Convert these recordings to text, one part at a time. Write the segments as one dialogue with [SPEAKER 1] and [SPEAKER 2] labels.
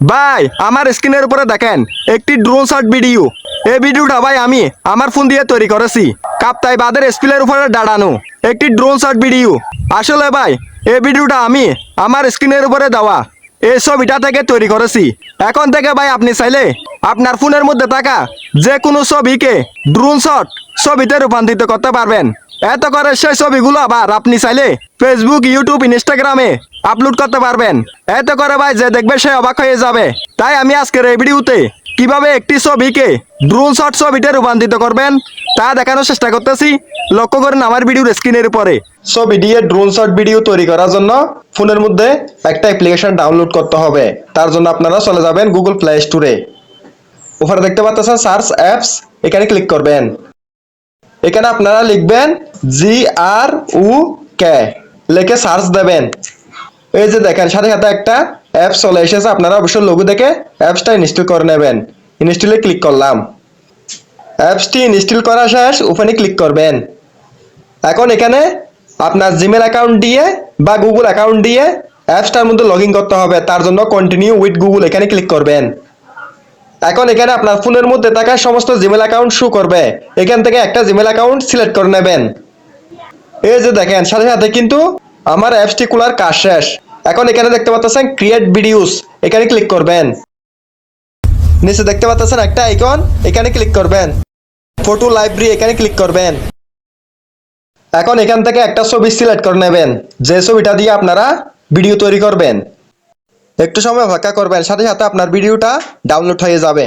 [SPEAKER 1] ভাই, আমার স্ক্রিনের উপরে দেখেন, একটি ড্রোন শট ভিডিও এই ভিডিওটা ভাই আমি আমার ফোন দিয়ে তৈরি করেছি। কাপ্তাই বাদের স্পিলের উপরে দাঁড়ানো একটি ড্রোন শট ভিডিও আসলে ভাই, এই ভিডিওটা আমি আমার স্ক্রিনের উপরে দেওয়া। এই ছবিটা থেকে তৈরি করেছি। এখন থেকে ভাই আপনি চাইলে আপনার ফোনের মধ্যে থাকা যে কোনো ছবিকে ড্রোন শট ছবিতে রূপান্তরিত করতে পারবেন। এত করে সেই ছবিগুলো আবার আপনি চাইলে ফেসবুক ইউটিউব ইনস্টাগ্রামে আপলোড করতে পারবেন। এত করে ভাই যে দেখবে সে অবাক হয়ে যাবে। তাই আমি আজকের এই ভিডিওতে কীভাবে একটি ছবিকে ড্রোন শট ছবিতে রূপান্তরিত করবেন, তা দেখানোর চেষ্টা করতেছি। লক্ষ্য করেন আমার ভিডিওর স্ক্রিনের উপরে। ছবি দিয়ে ড্রোন শট ভিডিও তৈরি করার জন্য ফোনের মধ্যে একটা অ্যাপ্লিকেশন ডাউনলোড করতে হবে। তার জন্য আপনারা চলে যাবেন গুগল প্লে স্টোরে উপরে দেখতে পাচ্ছেন সার্চ অ্যাপস এখানে ক্লিক করবেন। এখানে আপনারা লিখবেন জি আর উ কে লিখে সার্চ দেবেন। এই যে দেখেন, সাথে সাথে একটা অ্যাপস চলে এসেছে, আপনারা অবশ্যই লোগো দেখে অ্যাপসটা ইনস্টল করে নেবেন। ইনস্টলে ক্লিক করলাম। অ্যাপসটি ইনস্টল করা শেষ ওখানে ক্লিক করবেন। এখন এখানে আপনার জিমেল অ্যাকাউন্ট দিয়ে বা গুগল অ্যাকাউন্ট দিয়ে অ্যাপসটার মধ্যে লগ করতে হবে, তার জন্য কন্টিনিউ উইথ গুগল এখানে ক্লিক করবেন। এখন এখানে আপনার ফোনের মধ্যে থাকা সমস্ত জিমেল অ্যাকাউন্ট শো করবে। এখান থেকে একটা জিমেল অ্যাকাউন্ট সিলেক্ট করে নেবেন। এই যে দেখেন, সাথে সাথে কিন্তু আমার অ্যাপসটি খোলার কাজ শেষ। এখন এখানে দেখতে পাচ্ছেন ক্রিয়েট ভিডিওস এখানে ক্লিক করবেন। নিচে দেখতে পাচ্ছেন একটা আইকন এখানে ক্লিক করবেন। ফটো লাইব্রেরি এখানে ক্লিক করবেন। এখন এখান থেকে একটা ছবি সিলেক্ট করে নেবেন। যে ছবিটা দিয়ে আপনারা ভিডিও তৈরি করবেন। একটু সময় অপেক্ষা করবেন, সাথে সাথে আপনার ভিডিওটা ডাউনলোড হয়ে যাবে।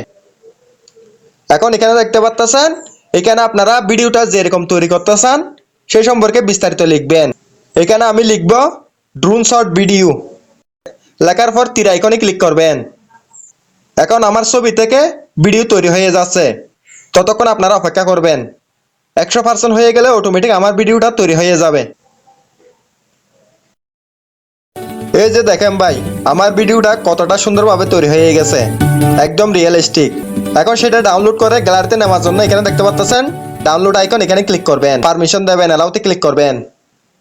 [SPEAKER 1] এখন এখানে দেখতে পাচ্ছেন এখানে আপনারা ভিডিওটা যেরকম তৈরি করতে চান সেই সম্পর্কে বিস্তারিত লিখবেন। এখানে আমি লিখব ড্রোন শট ভিডিও লেখার পর তীর আইকনে ক্লিক করবেন। এখন আমার ছবি থেকে ভিডিও তৈরি হয়ে যাচ্ছে। ততক্ষণ আপনারা অপেক্ষা করবেন। একশো পার্সেন্ট হয়ে গেলে অটোমেটিক আমার ভিডিওটা তৈরি হয়ে যাবে। এই যে দেখেন ভাই, আমার ভিডিওটা কতটা সুন্দরভাবে তৈরি হয়ে গেছে। একদম রিয়েলিস্টিক এখন সেটা ডাউনলোড করে গ্যালারিতে নেওয়ার জন্য এখানে দেখতে পাচ্ছেন ডাউনলোড আইকন এখানে ক্লিক করবেন। পারমিশন দেবেন অ্যালাউতে ক্লিক করবেন।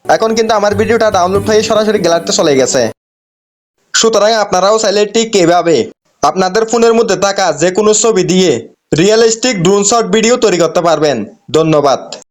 [SPEAKER 1] এখন কিন্তু আমার ভিডিওটা ডাউনলোড হয়ে সরাসরি গ্যালারিতে চলে গেছে। সুতরাং আপনারাও চাইলে ঠিক এভাবে আপনাদের ফোনের মধ্যে থাকা যে কোনো ছবি দিয়ে রিয়েলিস্টিক ড্রোন শট ভিডিও তৈরি করতে পারবেন। ধন্যবাদ।